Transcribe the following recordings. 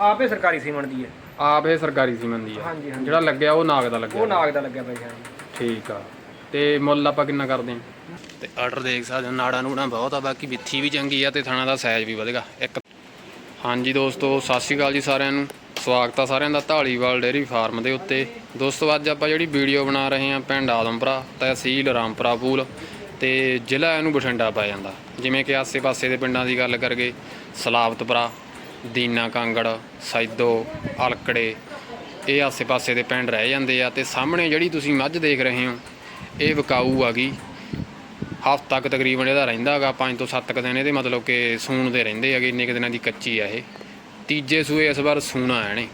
ਆਪੇ ਸਰਕਾਰੀ ਸੀਮਨ ਦੀ ਹੈ। ਆਪ ਇਹ ਸਰਕਾਰੀ ਸੀਮਨ ਦੀ ਆ ਹਾਂਜੀ ਹਾਂਜੀ। ਜਿਹੜਾ ਲੱਗਿਆ ਉਹ ਨਾਗ ਦਾ ਲੱਗਿਆ। ਉਹ ਨਾਗ ਦਾ ਲੱਗਿਆ ਬਾਈ ਹਾਂਜੀ। ਠੀਕ ਆ। ਤੇ ਮੁੱਲ ਆਪਾਂ ਕਿੰਨਾ ਕਰਦੇ ਆ ਤੇ ਆਰਡਰ ਦੇਖ ਸਕਦੇ ਹੋ ਨਾੜਾ ਨੂੜਾ ਬਹੁਤ ਆ ਬਾਕੀ ਵਿੱਥੀ ਵੀ ਚੰਗੀ ਆ ਤੇ ਥਾਣਾ ਦਾ ਸਾਈਜ਼ ਵੀ ਵਧੇਗਾ। ਇੱਕ ਹਾਂਜੀ ਦੋਸਤੋ ਸਤਿ ਸ਼੍ਰੀ ਅਕਾਲ ਜੀ ਸਾਰਿਆਂ ਨੂੰ। ਸਵਾਗਤ ਆ ਸਾਰਿਆਂ ਦਾ ਢਾਲੀਵਾਲ ਡੇਅਰੀ ਫਾਰਮ ਦੇ ਉੱਤੇ। ਦੋਸਤੋ ਅੱਜ ਆਪਾਂ ਜਿਹੜੀ ਵੀਡੀਓ ਬਣਾ ਰਹੇ ਹਾਂ ਪਿੰਡ ਆਦਮਪੁਰਾ ਤਹਿਸੀਲ ਰਾਮਪੁਰਾ ਪੂਲ ਤੇ ਜ਼ਿਲ੍ਹਾ ਇਹਨੂੰ ਬਠਿੰਡਾ ਪੈ ਜਾਂਦਾ। ਜਿਵੇਂ ਕਿ ਆਸੇ-ਪਾਸੇ ਦੇ ਪਿੰਡਾਂ ਦੀ ਗੱਲ ਕਰਗੇ ਸਲਾਵਤਪੁਰਾ ਦੀਨਾ ਕਾਂਗੜ, ਸੈਦੋ, ਅਲਕੜੇ, ਇਹ ਆਸੇ-ਪਾਸੇ ਦੇ ਪਿੰਡ ਰਹਿ ਜਾਂਦੇ ਆ ਤੇ ਸਾਹਮਣੇ ਜਿਹੜੀ ਤੁਸੀਂ ਮੱਝ ਦੇਖ ਰਹੇ ਹੋ, ਇਹ ਵਿਕਾਊ ਆ ਗਈ ਹਫ਼ਤਾ ਤੱਕ ਤਕਰੀਬਨ ਇਹਦਾ ਰਹਿੰਦਾ ਹੈਗਾ 5 ਤੋਂ 7 ਕੁ ਦਿਨ ਇਹਦੇ ਮਤਲਬ ਕਿ ਸੂਣ ਦੇ ਰਹਿੰਦੇ ਹੈਗੇ, ਇੰਨੇ ਕੁ ਦਿਨਾਂ ਦੀ ਕੱਚੀ ਆ ਇਹ। ਤੀਜੇ ਸੂਏ ਇਸ ਵਾਰ ਸੂਣਾ ਹੈ ਨੇ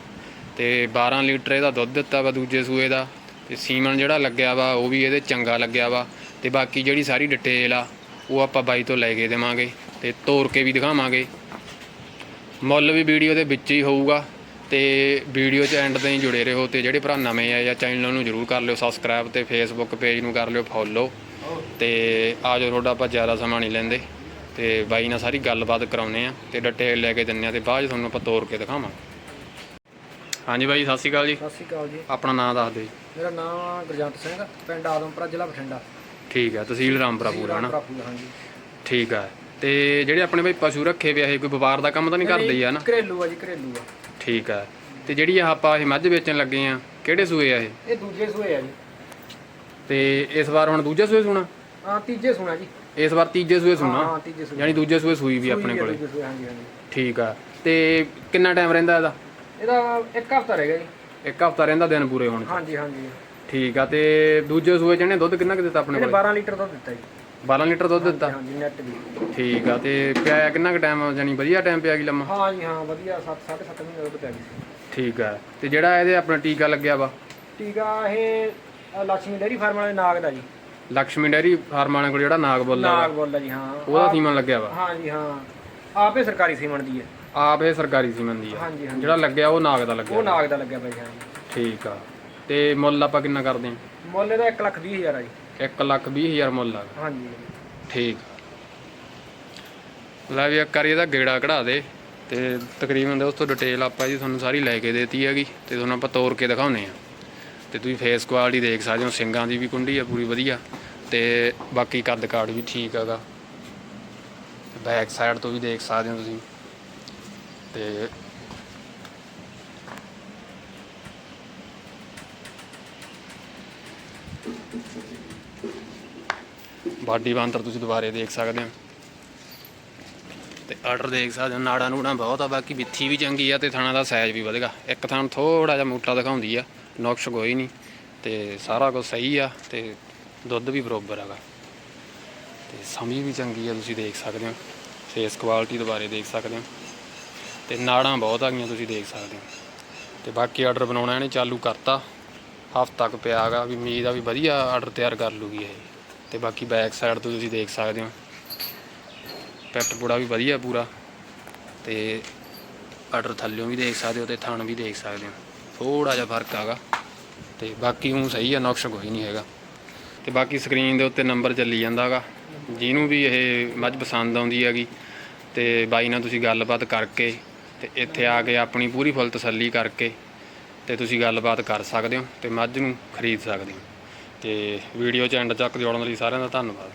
ਤੇ 12 ਲੀਟਰ ਇਹਦਾ ਦੁੱਧ ਦਿੱਤਾ ਵਾ ਦੂਜੇ ਸੂਏ ਦਾ, ਤੇ ਸੀਮਨ ਜਿਹੜਾ ਲੱਗਿਆ ਵਾ, ਉਹ ਵੀ ਇਹਦੇ ਚੰਗਾ ਲੱਗਿਆ ਵਾ। ਤੇ ਬਾਕੀ ਜਿਹੜੀ ਸਾਰੀ ਡਿਟੇਲ ਆ, ਉਹ ਆਪਾਂ ਬਾਈ ਤੋਂ ਲੈ ਕੇ ਦੇਵਾਂਗੇ, ਤੇ ਤੋੜ ਕੇ ਵੀ ਦਿਖਾਵਾਂਗੇ। ਮੁੱਲ ਵੀ ਵੀਡੀਓ ਦੇ ਵਿੱਚ ਹੀ ਹੋਊਗਾ ਤੇ ਵੀਡੀਓ 'ਚ ਐਂਡ ਤਾਈਂ ਜੁੜੇ ਰਹੋ ਤੇ ਜਿਹੜੇ ਭਰਾ ਨਵੇਂ ਆ ਜਾਂ ਚੈਨਲ ਨੂੰ ਜਰੂਰ ਕਰ ਲਿਓ ਸਬਸਕ੍ਰਾਈਬ ਤੇ ਫੇਸਬੁੱਕ ਪੇਜ ਨੂੰ ਕਰ ਲਿਓ ਫੋਲੋ ਤੇ ਆਜੋ ਤੁਹਾਡਾ ਆਪਾਂ ਜ਼ਿਆਦਾ ਸਮਾਂ ਨਹੀਂ ਲੈਂਦੇ ਤੇ ਬਾਈ ਨਾਲ ਸਾਰੀ ਗੱਲਬਾਤ ਕਰਾਉਨੇ ਆ ਤੇ ਡਿਟੇਲ ਲੈ ਕੇ ਦਿੰਨੇ ਆ ਤੇ ਬਾਅਦ 'ਚ ਤੁਹਾਨੂੰ ਆਪਾਂ ਤੋੜ ਕੇ ਦਿਖਾਵਾਂਗੇ। ਹਾਂਜੀ ਬਾਈ ਸਤਿ ਸ਼੍ਰੀ ਅਕਾਲ ਜੀ। ਸਤਿ ਸ਼੍ਰੀ ਅਕਾਲ ਜੀ। ਆਪਣਾ ਨਾਮ ਦੱਸ ਦਿਓ ਜੀ। ਮੇਰਾ ਨਾਮ ਗੁਰਜੰਟ ਸਿੰਘ ਪਿੰਡ ਆਦਮਪੁਰਾ ਜ਼ਿਲ੍ਹਾ ਬਠਿੰਡਾ। ਠੀਕ ਹੈ ਤਹਿਸੀਲ ਰਾਮਪੁਰਾ ਪੂਰਾ ਹਨਾ? ਹਾਂਜੀ। ਠੀਕ ਹੈ ਤੇ ਜਿਹੜੇ ਆਪਣੇ ਬਾਈ ਪਸ਼ੂ ਰੱਖੇ ਵੇ ਇਹ ਕੋਈ ਵਪਾਰ ਦਾ ਕੰਮ ਤਾਂ ਨਹੀਂ ਕਰਦੇ ਆ ਨਾ? ਘਰੇਲੂ ਆ ਜੀ ਘਰੇਲੂ ਆ। ਠੀਕ ਹੈ ਤੇ ਜਿਹੜੀ ਆਹ ਆਪਾਂ ਇਹ ਮੱਝ ਵੇਚਣ ਲੱਗੇ ਆ ਕਿਹੜੇ ਸੂਏ ਆ ਇਹ? ਇਹ ਦੂਜੇ ਸੂਏ ਆ ਜੀ। ਤੇ ਇਸ ਵਾਰ ਹੁਣ ਦੂਜੇ ਸੂਏ ਸੁਣਾ? ਹਾਂ ਤੀਜੇ ਸੁਣਾ ਜੀ। ਇਸ ਵਾਰ ਤੀਜੇ ਸੂਏ ਸੁਣਾ? ਹਾਂ ਤੀਜੇ ਸੂਏ ਯਾਨੀ ਦੂਜੇ ਸੂਏ ਸੂਈ ਵੀ ਆਪਣੇ ਆ ਕੋਲੇ। ਦੂਜੇ ਸੂਏ, ਹਾਂਜੀ ਹਾਂਜੀ। ਠੀਕ ਆ। ਤੇ ਕਿੰਨਾ ਟਾਈਮ ਰਹਿੰਦਾ ਇਹਦਾ? ਇਹਦਾ ਇੱਕ ਹਫਤਾ ਰਹਿ ਗਿਆ ਜੀ। ਇੱਕ ਹਫਤਾ ਰਹਿੰਦਾ ਦਿਨ ਪੂਰੇ ਹੋਣ 'ਚ? ਹਾਂਜੀ ਹਾਂਜੀ। ਠੀਕ ਆ ਤੇ ਦੂਜੇ ਸੂਏ ਚ ਇਹਨੇ ਦੁੱਧ ਕਿੰਨਾ ਕੁ ਦਿੱਤਾ ਆਪਣੇ ਇਹਨੇ ਕੋਲੇ? 12 ਲੀਟਰ ਦੁੱਧ ਦਿੱਤਾ ਜੀ। 12 ਲੀਟਰ ਦੁੱਧ ਦਿੱਤਾ? ਹਾਂਜੀ ਨੈਟ ਵੀ। ਠੀਕ ਆ ਤੇ ਪਿਆਇਆ ਕਿੰਨਾ ਕੁ ਟਾਈਮ ਜਾਨੀ ਵਧੀਆ ਟਾਈਮ ਪਿਆ ਗਈ ਲੰਮਾ? ਹਾਂ ਜੀ ਹਾਂ ਵਧੀਆ 7 7.5 ਮਹੀਨੇ ਦੁੱਧ ਪਿਆ ਗਈ ਠੀਕ ਆ ਤੇ ਜਿਹੜਾ ਇਹਦੇ ਆਪਣਾ ਟੀਕਾ ਲੱਗਿਆ ਵਾ? ਟੀਕਾ ਇਹ ਅ, ਲక్ష్ਮੀ ਡੇਰੀ ਫਾਰਮ ਵਾਲੇ ਨਾਗ ਦਾ ਜੀ। ਲక్ష్ਮੀ ਡੈਰੀ ਫਾਰਮਾਣਾ ਕੋਲ ਜਿਹੜਾ ਨਾਗ ਬੋਲਾ ਨਾਗ ਬੋਲਾ ਜੀ ਹਾਂ। ਉਹਦਾ ਸੀਮਨ ਲੱਗਿਆ ਵਾ? ਹਾਂ ਜੀ ਹਾਂ। ਆਪੇ ਸਰਕਾਰੀ ਸੀਮਣ ਦੀ ਹੈ। ਆਪ ਇਹ ਸਰਕਾਰੀ ਸੀਮਨ ਦੀ ਆ ਹਾਂਜੀ ਹਾਂ। ਜਿਹੜਾ ਲੱਗਿਆ ਉਹ ਨਾਗ ਦਾ ਲੱਗਿਆ ਉਹ ਨਾਗ ਦਾ ਲੱਗਿਆ ਪਿਆ ਜੀ ਹਾਂ। ਠੀਕ ਆ ਤੇ ਮੁੱਲ ਆਪਾਂ ਕਿੰਨਾ ਕਰਦੇ ਆ ਮੁੱਲ ਇਹਦਾ 1 ਲੱਖ ਵੀਹ ਹਜ਼ਾਰ ਆ ਜੀ। 1 ਲੱਖ 20 ਹਜ਼ਾਰ ਮੁੱਲ ਆ। ਹਾਂਜੀ। ਠੀਕ। ਲੈ ਵੀ ਇੱਕ ਵਾਰੀ ਇਹਦਾ ਗੇੜਾ ਕਢਾ ਦੇ ਤੇ ਤਕਰੀਬਨ ਦੋਸਤੋ ਡਿਟੇਲ ਆਪਾਂ ਜੀ ਤੁਹਾਨੂੰ ਸਾਰੀ ਲੈ ਕੇ ਦੇਤੀ ਹੈਗੀ ਤੇ ਤੁਹਾਨੂੰ ਆਪਾਂ ਤੋੜ ਕੇ ਦਿਖਾਉਨੇ ਆ ਤੇ ਤੁਸੀਂ ਫੇਸ ਕੁਆਲਿਟੀ ਦੇਖ ਸਕਦੇ ਹੋ ਸਿੰਗਾਂ ਦੀ ਵੀ ਕੁੰਡੀ ਆ ਪੂਰੀ ਵਧੀਆ। ਤੇ ਬਾਕੀ ਕੱਦ ਕਾਠ ਵੀ ਠੀਕ ਹੈਗਾ। ਬੈਕ ਸਾਈਡ ਤੋਂ ਵੀ ਦੇਖ ਸਕਦੇ ਹੋ ਤੁਸੀਂ। ਤੇ ਬਾਡੀ ਬਾਂਦਰ ਤੁਸੀਂ ਦੁਬਾਰੇ ਦੇਖ ਸਕਦੇ ਹੋ। ਤੇ ਆਰਡਰ ਦੇਖ ਸਕਦੇ ਹੋ, ਨਾੜਾ ਨੂੜਾ ਬਹੁਤ ਆ, ਬਾਕੀ ਵਿੱਥੀ ਵੀ ਚੰਗੀ ਆ ਤੇ ਥਾਣਾ ਦਾ ਸਾਈਜ਼ ਵੀ ਵਧੇਗਾ। ਇੱਕ ਥਾਂ ਥੋੜਾ ਜਿਹਾ ਮੋਟਾ ਦਿਖਾਉਂਦੀ ਆ, ਨੁਕਸ ਕੋਈ ਨਹੀਂ। ਤੇ ਸਾਰਾ ਕੁਝ ਸਹੀ ਆ ਤੇ ਦੁੱਧ ਵੀ ਬਰੋਬਰ ਹੈਗਾ। ਤੇ ਸਮੀ ਵੀ ਚੰਗੀ ਆ, ਤੁਸੀਂ ਦੇਖ ਸਕਦੇ ਹੋ। ਫੇਸ ਕੁਆਲਿਟੀ ਦੁਬਾਰੇ ਦੇਖ ਸਕਦੇ ਹੋ। ਤੇ ਨਾੜਾਂ ਬਹੁਤ ਆ ਗਈਆਂ ਤੁਸੀਂ ਦੇਖ ਸਕਦੇ ਹੋ। ਤੇ ਬਾਕੀ ਆਰਡਰ ਬਣਾਉਣਾ ਇਹਨੇ ਚਾਲੂ ਕਰਤਾ। ਹਫ਼ਤਾ ਕੁ ਪਿਆ ਹੈਗਾ, ਵੀ ਉਮੀਦ ਆ ਵੀ ਵਧੀਆ ਆਰਡਰ ਤਿਆਰ ਕਰ ਲੂਗੀ ਇਹ। ਤੇ ਬਾਕੀ ਬੈਕ ਸਾਈਡ ਤੋਂ ਤੁਸੀਂ ਦੇਖ ਸਕਦੇ ਹੋ। ਪੈਟ ਪੂੜਾ ਵੀ ਵਧੀਆ ਪੂਰਾ। ਤੇ ਆਰਡਰ ਥੱਲਿਓਂ ਵੀ ਦੇਖ ਸਕਦੇ ਹੋ ਤੇ ਥਣ ਵੀ ਦੇਖ ਸਕਦੇ ਹੋ। ਥੋੜਾ ਜਿਹਾ ਫ਼ਰਕ ਆਗਾ ਤੇ ਬਾਕੀ ਉਹ ਸਹੀ ਆ, ਨੁਕਸ ਕੋਈ ਨਹੀਂ ਹੈਗਾ। ਤੇ ਬਾਕੀ ਸਕਰੀਨ ਦੇ ਉੱਤੇ ਨੰਬਰ ਚੱਲੀ ਜਾਂਦਾ ਹੈਗਾ। ਜਿਹਨੂੰ ਵੀ ਇਹ ਮੱਝ ਪਸੰਦ ਆਉਂਦੀ ਹੈਗੀ, ਤੇ ਬਾਈ ਨਾਲ ਤੁਸੀਂ ਗੱਲਬਾਤ ਕਰਕੇ ਤੇ ਇੱਥੇ ਆ ਕੇ ਆਪਣੀ ਪੂਰੀ ਫੁੱਲ ਤਸੱਲੀ ਕਰਕੇ ਤੇ ਤੁਸੀਂ ਗੱਲਬਾਤ ਕਰ ਸਕਦੇ ਹੋ ਤੇ ਮੱਝ ਨੂੰ ਖਰੀਦ ਸਕਦੇ ਹੋ। ਤੇ ਵੀਡੀਓ ਚ ਐਂਡ ਤੱਕ ਜੋੜਨ ਲਈ ਸਾਰਿਆਂ ਦਾ ਧੰਨਵਾਦ।